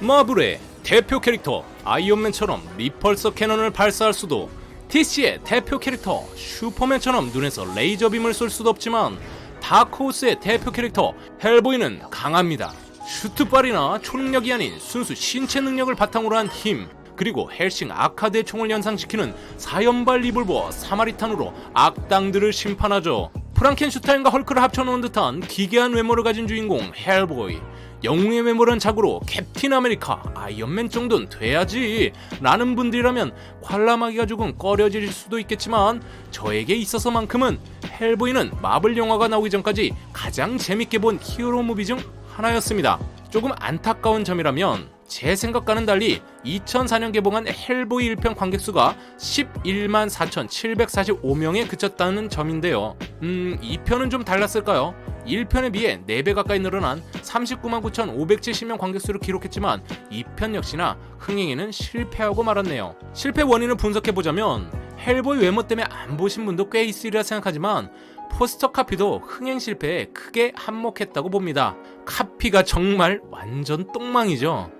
마블의 대표 캐릭터 아이언맨처럼 리펄서 캐논을 발사할 수도 DC의 대표 캐릭터 슈퍼맨처럼 눈에서 레이저 빔을 쏠 수도 없지만 다크호스의 대표 캐릭터 헬보이는 강합니다. 슈트발이나 초능력이 아닌 순수 신체 능력을 바탕으로 한 힘, 그리고 헬싱 아카드의 총을 연상시키는 사연발 리볼버 사마리탄으로 악당들을 심판하죠. 프랑켄슈타인과 헐크를 합쳐놓은 듯한 기괴한 외모를 가진 주인공 헬보이. 영웅의 외모란 자고로 캡틴 아메리카, 아이언맨 정도는 돼야지 라는 분들이라면 관람하기가 조금 꺼려질 수도 있겠지만 저에게 있어서만큼은 헬보이는 마블 영화가 나오기 전까지 가장 재밌게 본 히어로 무비 중 하나였습니다. 조금 안타까운 점이라면 제 생각과는 달리 2004년 개봉한 헬보이 1편 관객 수가 11만 4,745명에 그쳤다는 점인데요. 음, 2편은 좀 달랐을까요? 1편에 비해 4배 가까이 늘어난 39만 9,570명 관객 수를 기록했지만 2편 역시나 흥행에는 실패하고 말았네요. 실패 원인을 분석해 보자면 헬보이 외모 때문에 안 보신 분도 꽤 있으리라 생각하지만 포스터 카피도 흥행 실패에 크게 한몫했다고 봅니다. 카피가 정말 완전 똥망이죠.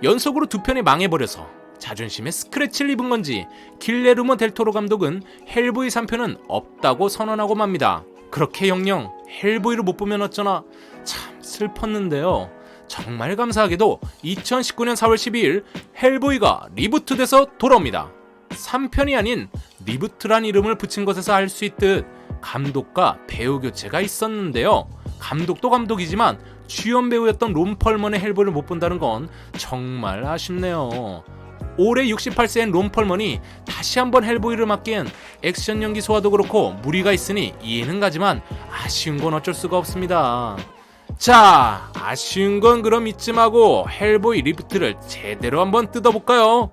하, 연속으로 두 편이 망해버려서 자존심에 스크래치를 입은 건지 길레르모 델토로 감독은 헬보이 3편은 없다고 선언하고 맙니다. 그렇게 영영 헬보이를 못 보면 어쩌나 참 슬펐는데요. 정말 감사하게도 2019년 4월 12일 헬보이가 리부트돼서 돌아옵니다. 3편이 아닌 리부트란 이름을 붙인 것에서 알 수 있듯 감독과 배우 교체가 있었는데요. 감독도 감독이지만 주연 배우였던 론 펄먼의 헬보를 못 본다는 건 정말 아쉽네요. 올해 68세인 론 펄먼이 다시 한번 헬보이를 맡기엔 액션 연기 소화도 그렇고 무리가 있으니 이해는 가지만 아쉬운 건 어쩔 수가 없습니다. 자, 아쉬운 건 그럼 잊지 마고 헬보이 리부트를 제대로 한번 뜯어볼까요?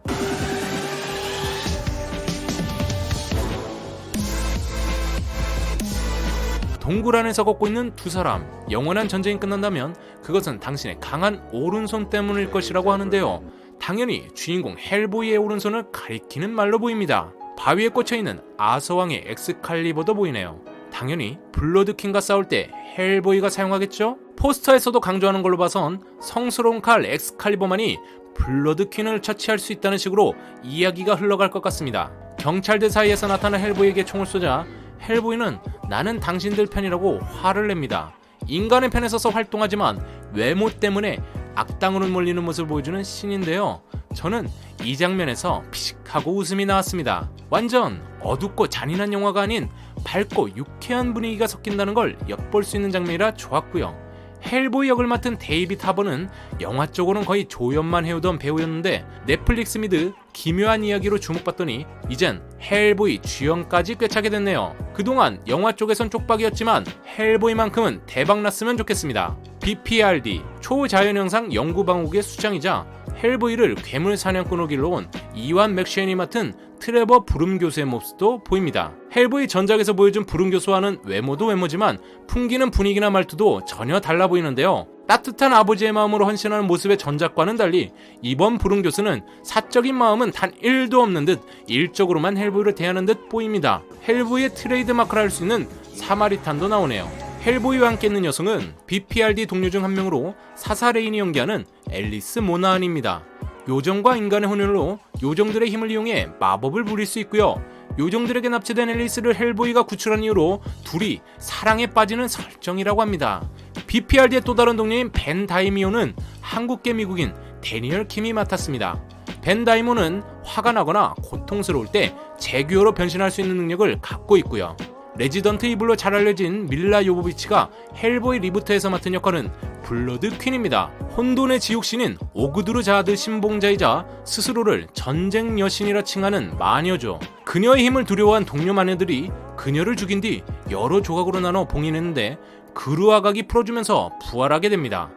동굴 안에서 걷고 있는 두 사람. 영원한 전쟁이 끝난다면 그것은 당신의 강한 오른손 때문일 것이라고 하는데요. 당연히 주인공 헬보이의 오른손을 가리키는 말로 보입니다. 바위에 꽂혀있는 아서왕의 엑스칼리버도 보이네요. 당연히 블러드킹과 싸울 때 헬보이가 사용하겠죠? 포스터에서도 강조하는 걸로 봐선 성스러운 칼 엑스칼리버만이 블러드퀸을 처치할 수 있다는 식으로 이야기가 흘러갈 것 같습니다. 경찰들 사이에서 나타난 헬보이에게 총을 쏘자 헬보이는 나는 당신들 편이라고 화를 냅니다. 인간의 편에 서서 활동하지만 외모 때문에 악당으로 몰리는 모습을 보여주는 신인데요. 저는 이 장면에서 피식하고 웃음이 나왔습니다. 완전 어둡고 잔인한 영화가 아닌 밝고 유쾌한 분위기가 섞인다는 걸 엿볼 수 있는 장면이라 좋았고요. 헬보이 역을 맡은 데이빗 하버는 영화 쪽으로는 거의 조연만 해오던 배우였는데 넷플릭스 미드 기묘한 이야기로 주목받더니 이젠 헬보이 주연까지 꿰차게 됐네요. 그동안 영화 쪽에선 쪽박이었지만 헬보이만큼은 대박났으면 좋겠습니다. BPRD 초자연영상 연구방국의 수장이자 헬보이를 괴물 사냥꾼으로 길러온 이완 맥쉐인이 맡은 트레버 부름 교수의 모습도 보입니다. 헬보이 전작에서 보여준 부름 교수와는 외모도 외모지만 풍기는 분위기나 말투도 전혀 달라 보이는데요. 따뜻한 아버지의 마음으로 헌신하는 모습의 전작과는 달리 이번 부름 교수는 사적인 마음은 단 1도 없는 듯 일적으로만 헬보이를 대하는 듯 보입니다. 헬보이의 트레이드 마크를 할 수 있는 사마리탄도 나오네요. 헬보이와 함께 있는 여성은 BPRD 동료 중 한 명으로 사사레인이 연기하는 앨리스 모나안입니다. 요정과 인간의 혼혈로 요정들의 힘을 이용해 마법을 부릴 수 있고요. 요정들에게 납치된 앨리스를 헬보이가 구출한 이후로 둘이 사랑에 빠지는 설정이라고 합니다. BPRD의 또 다른 동료인 벤 다이미오는 한국계 미국인 데니얼 킴이 맡았습니다. 벤 다이모는 화가 나거나 고통스러울 때 제규어로 변신할 수 있는 능력을 갖고 있고요. 레지던트 이블로 잘 알려진 밀라 요보비치가 헬보이 리부트에서 맡은 역할은 블러드 퀸입니다. 혼돈의 지옥신인 오그드루 자하드 신봉자이자 스스로를 전쟁 여신이라 칭하는 마녀죠. 그녀의 힘을 두려워한 동료 마녀들이 그녀를 죽인 뒤 여러 조각으로 나눠 봉인했는데 그루아각이 풀어주면서 부활하게 됩니다.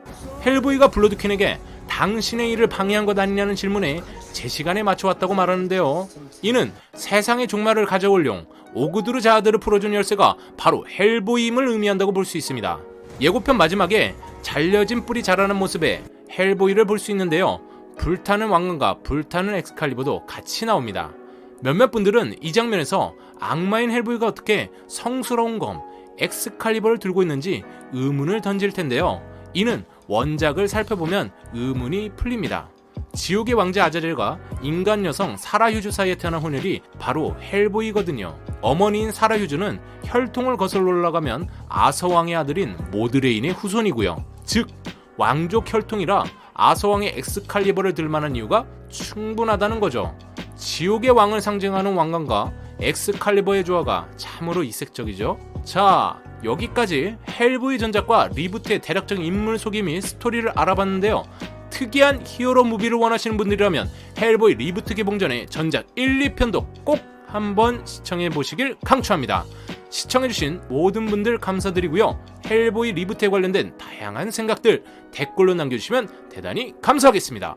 헬보이가 블러드 퀸에게 당신의 일을 방해한 것 아니냐는 질문에 제 시간에 맞춰왔다고 말하는데요. 이는 세상의 종말을 가져올 용 오그드르 자아들을 풀어준 열쇠가 바로 헬보임을 의미한다고 볼 수 있습니다. 예고편 마지막에 잘려진 뿔이 자라는 모습에 헬보이를 볼 수 있는데요. 불타는 왕관과 불타는 엑스칼리버도 같이 나옵니다. 몇몇 분들은 이 장면에서 악마인 헬보이가 어떻게 성스러운 검 엑스칼리버를 들고 있는지 의문을 던질 텐데요. 이는 원작을 살펴보면 의문이 풀립니다. 지옥의 왕자 아자젤과 인간 여성 사라 휴즈 사이에 태어난 혼혈이 바로 헬보이거든요. 어머니인 사라 휴즈는 혈통을 거슬러 올라가면 아서왕의 아들인 모드레인의 후손이고요. 즉 왕족 혈통이라 아서왕의 엑스칼리버를 들만한 이유가 충분하다는 거죠. 지옥의 왕을 상징하는 왕관과 엑스칼리버의 조화가 참으로 이색적이죠. 자, 여기까지 헬보이 전작과 리부트의 대략적인 인물 소개 및 스토리를 알아봤는데요. 특이한 히어로 무비를 원하시는 분들이라면 헬보이 리부트 개봉 전에 전작 1, 2편도 꼭 한번 시청해 보시길 강추합니다. 시청해주신 모든 분들 감사드리고요. 헬보이 리부트에 관련된 다양한 생각들 댓글로 남겨주시면 대단히 감사하겠습니다.